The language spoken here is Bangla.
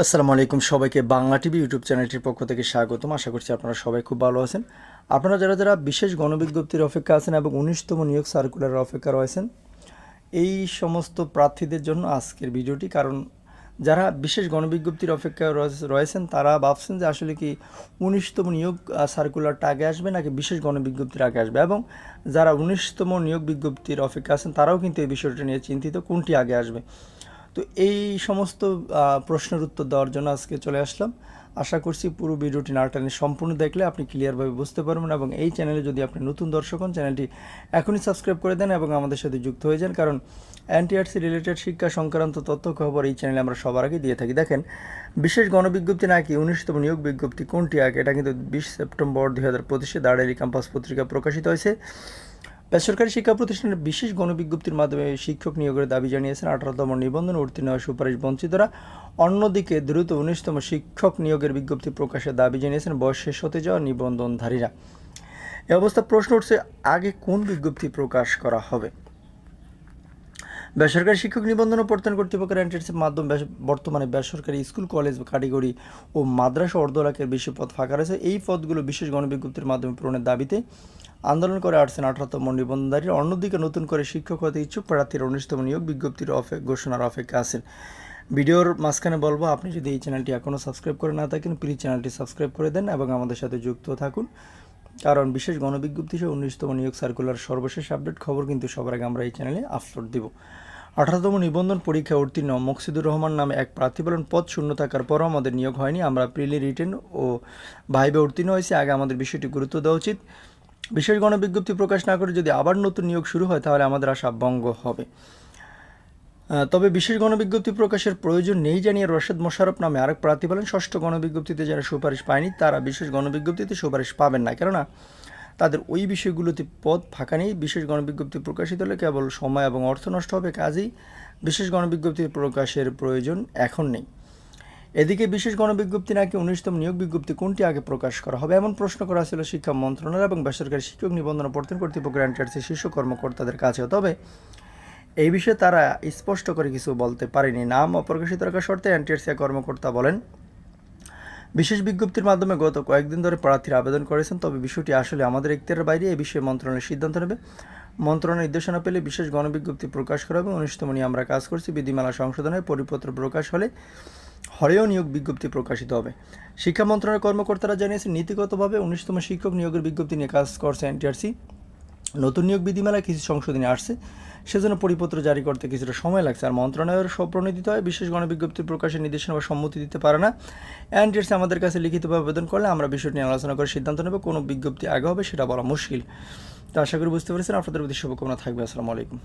আসসালামু আলাইকুম সবাইকে বাংলা টিভি ইউটিউব চ্যানেলটির পক্ষ থেকে স্বাগতম। আশা করছি আপনারা সবাই খুব ভালো আছেন। আপনারা যারা যারা বিশেষ গণবিজ্ঞপ্তির অপেক্ষা আছেন এবং উনিশতম নিয়োগ সার্কুলারের অপেক্ষা রয়েছেন, এই সমস্ত প্রার্থীদের জন্য আজকের ভিডিওটি, কারণ যারা বিশেষ গণবিজ্ঞপ্তির অপেক্ষা রয়েছে- রয়েছেন, তারা ভাবছেন যে আসলে কি উনিশতম নিয়োগ সার্কুলারটা আগে আসবে নাকি বিশেষ গণবিজ্ঞপ্তির আগে আসবে? এবং যারা উনিশতম নিয়োগ বিজ্ঞপ্তির অপেক্ষা আছেন, তারাও কিন্তু এই বিষয়টা নিয়ে চিন্তিত, কোনটি আগে আসবে? তো এই সমস্ত প্রশ্নের উত্তর দেওয়ার জন্য আজকে চলে আসলাম। আশা করছি পুরো ভিডিওটি না টানে সম্পূর্ণ দেখলে আপনি ক্লিয়ারভাবে বুঝতে পারবেন এবং এই চ্যানেলে যদি আপনি নতুন দর্শক হন চ্যানেলটি এখনই সাবস্ক্রাইব করে দেন এবং আমাদের সাথে যুক্ত হয়ে যান। কারণ এনটিআরসি রিলেটেড শিক্ষা সংক্রান্ত তথ্য, খবর এই চ্যানেলে আমরা সবার আগে দিয়ে থাকি। দেখেন, বিশেষ গণবিজ্ঞপ্তি নাকি উনিশতম নিয়োগ বিজ্ঞপ্তি কোনটি আগে? এটা কিন্তু বিশ সেপ্টেম্বর দুই হাজার পঁচিশে দাঁড়ালি ক্যাম্পাস পত্রিকা প্রকাশিত হয়েছে। বেসরকারি শিক্ষা প্রতিষ্ঠানের বিশেষ গণবিজ্ঞপ্তির মাধ্যমে শিক্ষক নিয়োগের দাবি জানিয়েছেন আঠারোতম নিবন্ধন উত্তীর্ণ হওয়ার সুপারিশ বঞ্চিতরা। অন্যদিকে দ্রুত উনিশতম শিক্ষক নিয়োগের বিজ্ঞপ্তি প্রকাশের দাবি জানিয়েছেন বয়স শেষ হতে যাওয়া নিবন্ধনধারীরা। এ অবস্থা প্রশ্ন উঠছে, আগে কোন বিজ্ঞপ্তি প্রকাশ করা হবে? বেসরকারি শিক্ষক নিবন্ধন ও প্রত্যয়ন কর্তৃপক্ষের এন্ট্রেন্সের মাধ্যমে বর্তমানে বেসরকারি স্কুল, কলেজ, কারিগরি ও মাদ্রাসা অর্ধলাখের বেশি পদ ফাঁকা রয়েছে। এই পদগুলো বিশেষ গণবিজ্ঞপ্তির মাধ্যমে পূরণের দাবিতে আন্দোলন করে আসছেন আঠারোতম নিবন্ধনধারীরা অন্যদিকে নতুন করে শিক্ষক হতে ইচ্ছুক প্রার্থীর উনিশতম নিয়োগ বিজ্ঞপ্তির অফে ঘোষণার অপেক্ষা আছেন। ভিডিওর মাঝখানে বলব, আপনি যদি এই চ্যানেলটি এখনও সাবস্ক্রাইব করে না থাকেন, প্লিজ চ্যানেলটি সাবস্ক্রাইব করে দেন এবং আমাদের সাথে যুক্ত থাকুন। কারণ বিশেষ গণবিজ্ঞপ্তি সহ উনিশতম নিয়োগ সার্কুলার সর্বশেষ আপডেট খবর কিন্তু সবার আগে আমরা এই চ্যানেলে আপলোড দিব। আঠারোতম নিবন্ধন পরীক্ষা উত্তীর্ণ মকসিদুর রহমান নামে এক প্রার্থী বলেন, পদ শূন্য থাকার পরও আমাদের নিয়োগ হয়নি, আমরা প্রিলি রিটেন ও ভাইবে উত্তীর্ণ হয়েছি, আগে আমাদের বিষয়টি গুরুত্ব দেওয়া উচিত। বিশেষ গণবিজ্ঞপ্তি প্রকাশ না করে যদি আবার নতুন নিয়োগ শুরু হয়, তাহলে আমাদের আশা ভঙ্গ হবে। তবে বিশেষ গণবিজ্ঞপ্তি প্রকাশের প্রয়োজন নেই জানিয়ে রশেদ মোশারফ নামে আরেক প্রার্থী বলেন, ষষ্ঠ গণবিজ্ঞপ্তিতে যারা সুপারিশ পায়নি, তারা বিশেষ গণবিজ্ঞপ্তিতে সুপারিশ পাবেন না। কেননা তাদের ওই বিষয়গুলোতে পদ ফাঁকা নেই। বিশেষ গণবিজ্ঞপ্তি প্রকাশিত হলে কেবল সময় এবং অর্থ নষ্ট হবে কাজেই। বিশেষ গণবিজ্ঞপ্তি প্রকাশের প্রয়োজন এখন নেই। এদিকে বিশেষ গণবিজ্ঞপ্তি নাকি উনিশতম নিয়োগ বিজ্ঞপ্তি কোনটি আগে প্রকাশ করা হবে এমন প্রশ্ন করা ছিল শিক্ষা মন্ত্রণালয় এবং বেসরকারি শিক্ষক নিবন্ধন ও প্রত্যয়ন কর্তৃপক্ষ এনটিআরসি শীর্ষ কর্মকর্তাদের কাছেও। তবে এই বিষয়ে তারা স্পষ্ট করে কিছু বলতে পারেনি। নাম অপ্রকাশিত রাখার শর্তে এনটিআরসি কর্মকর্তা বলেন বিশেষ বিজ্ঞপ্তির মাধ্যমে গত কয়েকদিন ধরে প্রার্থীরা আবেদন করেছেন, তবে বিষয়টি আসলে আমাদের ইখতিয়ারের বাইরে এই বিষয়ে মন্ত্রণালয় সিদ্ধান্ত নেবে। মন্ত্রণালয় নির্দেশনা পেলে বিশেষ গণবিজ্ঞপ্তি প্রকাশ করা হবে। উনিশতম নিয়ে আমরা কাজ করছি, বিধিমালা সংশোধনের পরিপত্র প্রকাশ হলে হরেও নিয়োগ বিজ্ঞপ্তি প্রকাশিত হবে। শিক্ষা মন্ত্রণালয়ের কর্মকর্তারা জানিয়েছেন, নীতিগতভাবে উনিশতম শিক্ষক নিয়োগের বিজ্ঞপ্তি নিয়ে কাজ করছে এনটিআরসি। নতুন নিয়োগ বিধিমালায় কিছু সংশোধনী আসছে, সেজন্য পরিপত্র জারি করতে কিছুটা সময় লাগছে। আর মন্ত্রণালয়ের স্বপ্রণোদিত হয়, বিশেষ গণবিজ্ঞপ্তি প্রকাশের নির্দেশনা বা সম্মতি দিতে পারে না। এনটিএসি আমাদের কাছে লিখিতভাবে আবেদন করলে আমরা বিষয়টি নিয়ে আলোচনা করে সিদ্ধান্ত নেব, কোনো বিজ্ঞপ্তি আগে হবে সেটা বলা মুশকিল। তো আশা করি বুঝতে পেরেছেন, আপনাদের প্রতি শুভকামনা থাকবে। আসসালামু আলাইকুম।